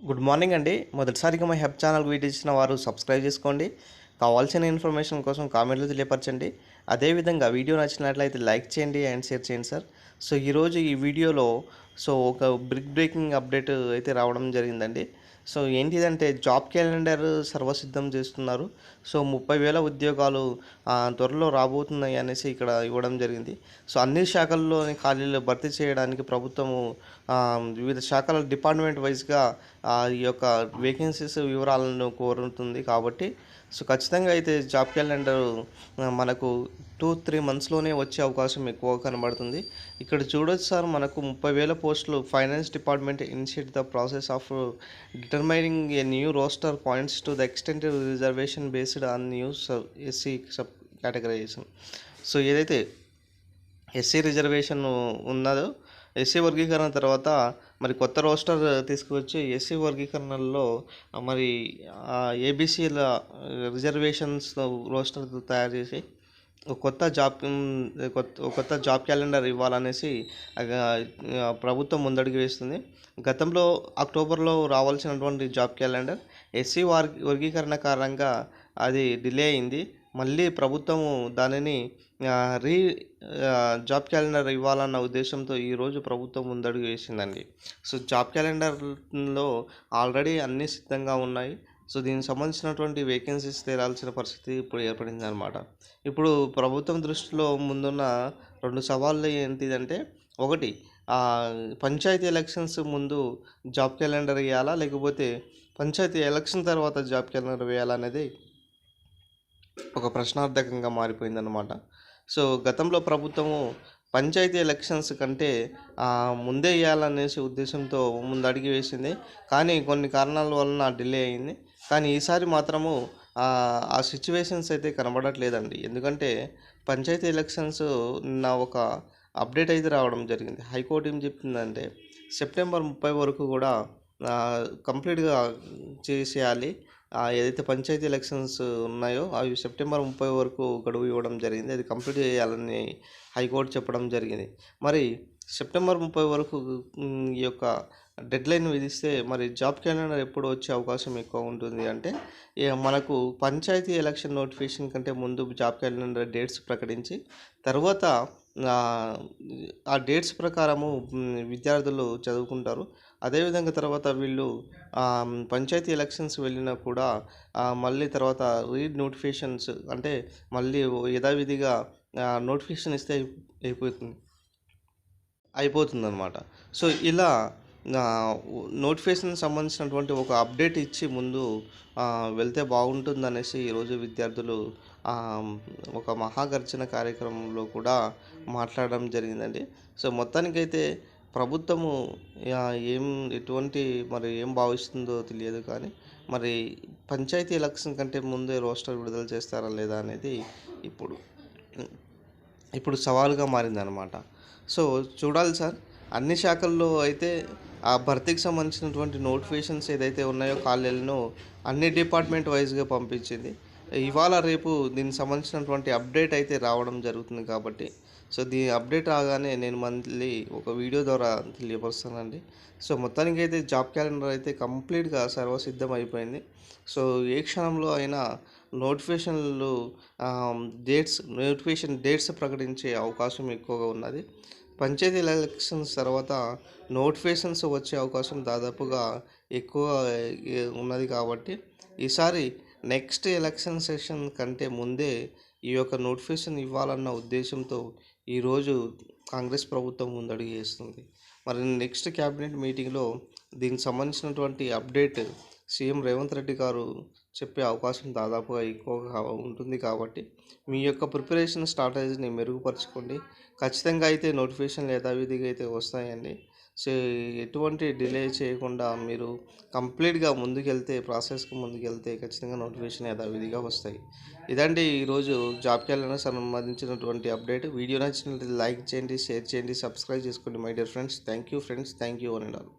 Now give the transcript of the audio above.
Good morning అండి. మొదటిసారిగా మా హెల్ప్ ఛానల్ వీడియో ఇచ్చిన వారు సబ్స్క్రైబ్ చేసుకోండి. కావాల్సిన ఇన్ఫర్మేషన్ కోసం కామెంట్లు తెలియపరచండి. అదేవిధంగా వీడియో నచ్చినట్లయితే లైక్ చేయండి అండ్ షేర్ చేయండి సార్. సో ఈరోజు ఈ వీడియోలో సో ఒక బ్రిక్ బ్రేకింగ్ అప్డేట్ అయితే రావడం జరిగిందండి. సో ఏంటిదంటే జాబ్ క్యాలెండర్ సర్వసిద్ధం చేస్తున్నారు. సో ముప్పై వేల ఉద్యోగాలు త్వరలో రాబోతున్నాయి అనేసి ఇక్కడ ఇవ్వడం జరిగింది. సో అన్ని శాఖల్లోని ఖాళీలు భర్తీ చేయడానికి ప్రభుత్వము వివిధ శాఖల డిపార్ట్మెంట్ వైజ్గా ఈ యొక్క వేకెన్సీస్ వివరాలను కోరుతుంది కాబట్టి సో ఖచ్చితంగా అయితే జాబ్ క్యాలెండర్ మనకు టూ త్రీ మంత్స్లోనే వచ్చే అవకాశం ఎక్కువ కనబడుతుంది. ఇక్కడ చూడొచ్చు సార్ మనకు ముప్పై వేల పోస్టులు. Finance department initiate the process of determining a new roster points to the extent reservation based on new sub SC sub categorization. So ఏదైతే ఎస్సీ రిజర్వేషన్ ఉన్నదో ఎస్సీ వర్గీకరణ తర్వాత మరి కొత్త రోస్టర్ తీసుకువచ్చి ఎస్సీ వర్గీకరణలో మరి ఏబీసీల రిజర్వేషన్స్ రోస్టర్ తయారు చేసి ఒక కొత్త జాబ్ కొత్త ఒక కొత్త జాబ్ క్యాలెండర్ ఇవ్వాలనేసి ప్రభుత్వం ముందడుగు వేస్తుంది. గతంలో అక్టోబర్లో రావాల్సినటువంటి జాబ్ క్యాలెండర్ ఎస్సీ వార్ వర్గీకరణ కారణంగా అది డిలే అయింది. మళ్ళీ ప్రభుత్వము దానిని రీ జాబ్ క్యాలెండర్ ఇవ్వాలన్న ఉద్దేశంతో ఈరోజు ప్రభుత్వం ముందడుగు వేసిందండి. సో జాబ్ క్యాలెండర్లో ఆల్రెడీ అన్నీ సిద్ధంగా ఉన్నాయి. సో దీనికి సంబంధించినటువంటి వేకెన్సీస్ తేలాల్సిన పరిస్థితి ఇప్పుడు ఏర్పడింది అనమాట ఇప్పుడు ప్రభుత్వం దృష్టిలో ముందున్న రెండు సవాళ్ళు ఏంటిదంటే ఒకటి పంచాయతీ ఎలక్షన్స్ ముందు జాబ్ క్యాలెండర్ వేయాలా? లేకపోతే పంచాయతీ ఎలక్షన్ తర్వాత జాబ్ క్యాలెండర్ వేయాలా అనేది ఒక ప్రశ్నార్థకంగా మారిపోయిందన్నమాట. సో గతంలో ప్రభుత్వము పంచాయతీ ఎలక్షన్స్ కంటే ముందే వేయాలనేసి ఉద్దేశంతో ముందు అడిగి వేసింది. కానీ కొన్ని కారణాల వలన డిలే అయింది. కానీ ఈసారి మాత్రము ఆ, సిచ్యువేషన్స్ అయితే కనబడట్లేదండి. ఎందుకంటే పంచాయతీ ఎలక్షన్స్ నిన్న ఒక అప్డేట్ అయితే రావడం జరిగింది. హైకోర్టు ఏం చెప్తుందంటే సెప్టెంబర్ ముప్పై వరకు కూడా కంప్లీట్గా చేసేయాలి. ఏదైతే పంచాయతీ ఎలక్షన్స్ ఉన్నాయో అవి సెప్టెంబర్ ముప్పై వరకు గడువు ఇవ్వడం జరిగింది. అది కంప్లీట్ చేయాలని హైకోర్టు చెప్పడం జరిగింది. మరి సెప్టెంబర్ ముప్పై వరకు ఈ యొక్క డెడ్లైన్ విధిస్తే మరి జాబ్ క్యాలెండర్ ఎప్పుడు వచ్చే అవకాశం ఎక్కువ ఉంటుంది అంటే మనకు పంచాయతీ ఎలక్షన్ నోటిఫికేషన్ కంటే ముందు జాబ్ క్యాలెండర్ డేట్స్ ప్రకటించి తర్వాత ఆ, డేట్స్ ప్రకారము విద్యార్థులు చదువుకుంటారు. అదేవిధంగా తర్వాత వీళ్ళు పంచాయతీ ఎలక్షన్స్ వెళ్ళినా కూడా మళ్ళీ తర్వాత రీడ్ నోటిఫికేషన్స్ అంటే మళ్ళీ యథావిధిగా నోటిఫికేషన్ ఇస్తే అయిపోతుంది అయిపోతుంది అనమాట సో ఇలా నోటిఫికేషన్ సంబంధించినటువంటి ఒక అప్డేట్ ఇచ్చి ముందు వెళ్తే బాగుంటుంది అనేసి ఈరోజు విద్యార్థులు ఒక మహాగర్జన కార్యక్రమంలో కూడా మాట్లాడడం జరిగిందండి. సో మొత్తానికైతే ప్రభుత్వము ఏం ఎటువంటి మరి ఏం భావిస్తుందో తెలియదు కానీ మరి పంచాయతీ ఎలక్షన్ కంటే ముందే రోస్టర్ విడుదల చేస్తారా లేదా అనేది ఇప్పుడు ఇప్పుడు సవాలుగా మారిందనమాట సో చూడాలి సార్. అన్ని శాఖల్లో అయితే ఆ భర్తీకి సంబంధించినటువంటి నోటిఫికేషన్స్ ఏదైతే ఉన్నాయో కాలేజీలను అన్ని డిపార్ట్మెంట్ వైజ్గా పంపించింది. ఇవాళ రేపు దీనికి సంబంధించినటువంటి అప్డేట్ అయితే రావడం జరుగుతుంది కాబట్టి సో దీని అప్డేట్ రాగానే నేను మళ్ళీ ఒక వీడియో ద్వారా తెలియపరుస్తానండి. సో మొత్తానికి అయితే జాబ్ క్యాలెండర్ అయితే కంప్లీట్గా సర్వసిద్ధం అయిపోయింది సో ఏ క్షణంలో అయినా నోటిఫికేషన్లు డేట్స్ నోటిఫికేషన్ డేట్స్ ప్రకటించే అవకాశం ఎక్కువగా ఉన్నది. పంచాయతీ ఎలక్షన్స్ తర్వాత నోటిఫికేషన్స్ వచ్చే అవకాశం దాదాపుగా ఎక్కువ ఉన్నది కాబట్టి ఈసారి నెక్స్ట్ ఎలక్షన్ సెషన్ కంటే ముందే ఈ యొక్క నోటిఫికేషన్ ఇవ్వాలన్న ఉద్దేశంతో ఈరోజు కాంగ్రెస్ ప్రభుత్వం ముందడుగు వేస్తుంది మరి నెక్స్ట్ క్యాబినెట్ మీటింగ్లో దీనికి సంబంధించినటువంటి అప్డేట్ సీఎం రేవంత్ రెడ్డి గారు చెప్పే అవకాశం దాదాపుగా ఎక్కువగా ఉంటుంది కాబట్టి మీ యొక్క ప్రిపరేషన్ స్ట్రాటజీని మెరుగుపరచుకోండి. ఖచ్చితంగా అయితే నోటిఫికేషన్లు యథావిధిగా అయితే వస్తాయండి. సో ఎటువంటి డిలే చేయకుండా మీరు కంప్లీట్గా ముందుకెళ్తే ప్రాసెస్కి ముందుకెళ్తే ఖచ్చితంగా నోటిఫికేషన్ యథావిధిగా వస్తాయి. ఇదండి ఈరోజు జాబ్ క్యాలెండర్ సంబంధించినటువంటి అప్డేట్. వీడియో నచ్చినట్లయితే లైక్ చేయండి షేర్ చేయండి సబ్స్క్రైబ్ చేసుకోండి my dear friends. Thank you friends. Thank you అని ఆల్.